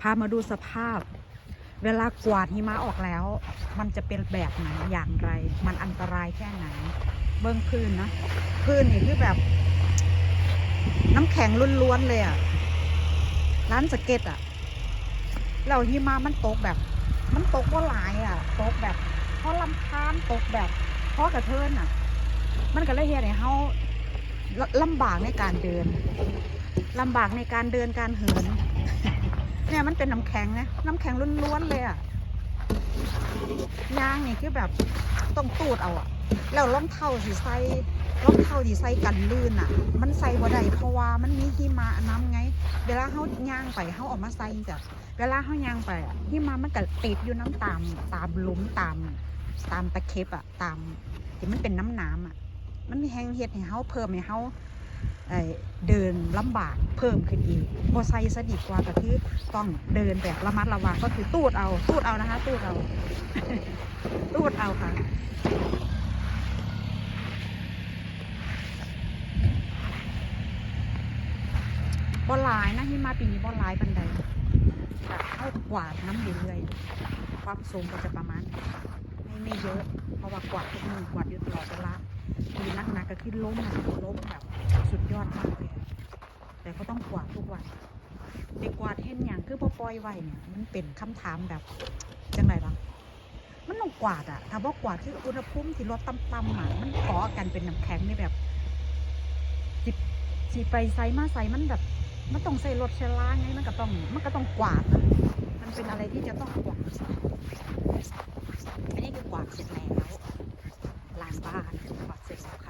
พามาดูสภาพ เวลากวาดหิมะออกแล้ว มันจะเป็นแบบไหนอย่างไร มันอันตรายแค่ไหน เบื้องพื้นนะพื้นนี่คือแบบ น้ำแข็งล้วนๆเลยอะร้านสเก็ตอะแล้วหิมะมันตกแบบ มันตกว่าหลายอะตกแบบเพราะลำคาญตกแบบ เพราะกระเทินอะมันก็เลยเฮ็ดให้เฮาลลำบากในการเดินลำบากในการเดินการเหิน เนี่ยมันเป็นน้ำแข็งนะน้ำแข็งล้วนๆเลยอะยางนี่คือแบบต้องตูดเอาอะแล้วรองเท้าสีใส่รองเท้าสีใส่กันลื่นอะมันใส่บ่ได้เพราะว่ามันมีหิมะน้ำไง เวลาเฮาย่างไปเฮาออกมาใส่จ้ะเวลาเฮาย่างไปอะหิมะมันก็ติดอยู่น้ำตามตามหลุมตามตามตะเข็บอะตามที่มันเป็นน้ำน้ำอะมันมีแห้งเฮ็ดให้เฮาเพิ่มให้เฮา เดินลำบากเพิ่มขึ้นอีกบ่ใส่ซะดีกว่าก็คือต้องเดินแบบระมัดระวังก็คือตูดเอาตูดเอานะคะ ตูดเอา ตูดเอาค่ะบ่หลายนะที่มาปีนี้บ่หลายบันไดแต่เข้ากวาดน้ำเรื่อยๆความสูงก็จะประมาณ ไม่ไม่เยอะ เพราะว่ากวาดทุกมือกวาดอยู่ตลอดเวลา ก็ขึ้นล้มนะล้มแบบสุดยอดมากเลยแต่ก็ต้องกวาดทุกวันไปกวาดเห็นอย่างคือพอปล่อยไว้เนี่ย มันเป็นคำถามแบบจังไรล่ะมันต้องกวาดอะถ้าบ่กวาดคืออุณหภูมิที่ลดต่ำๆอะมันก่อกันเป็นน้ำแข็งนี่แบบสิสิไปไซมาไซมันแบบมันต้องใส่รถเชล่าไงมันก็ต้องมันก็ต้องกวาดนะมันเป็นอะไรที่จะต้องกวาดอันนี้คือกวาดเสร็จแล้วล้านบ้านกวาดเสร็จแล้วค่ะ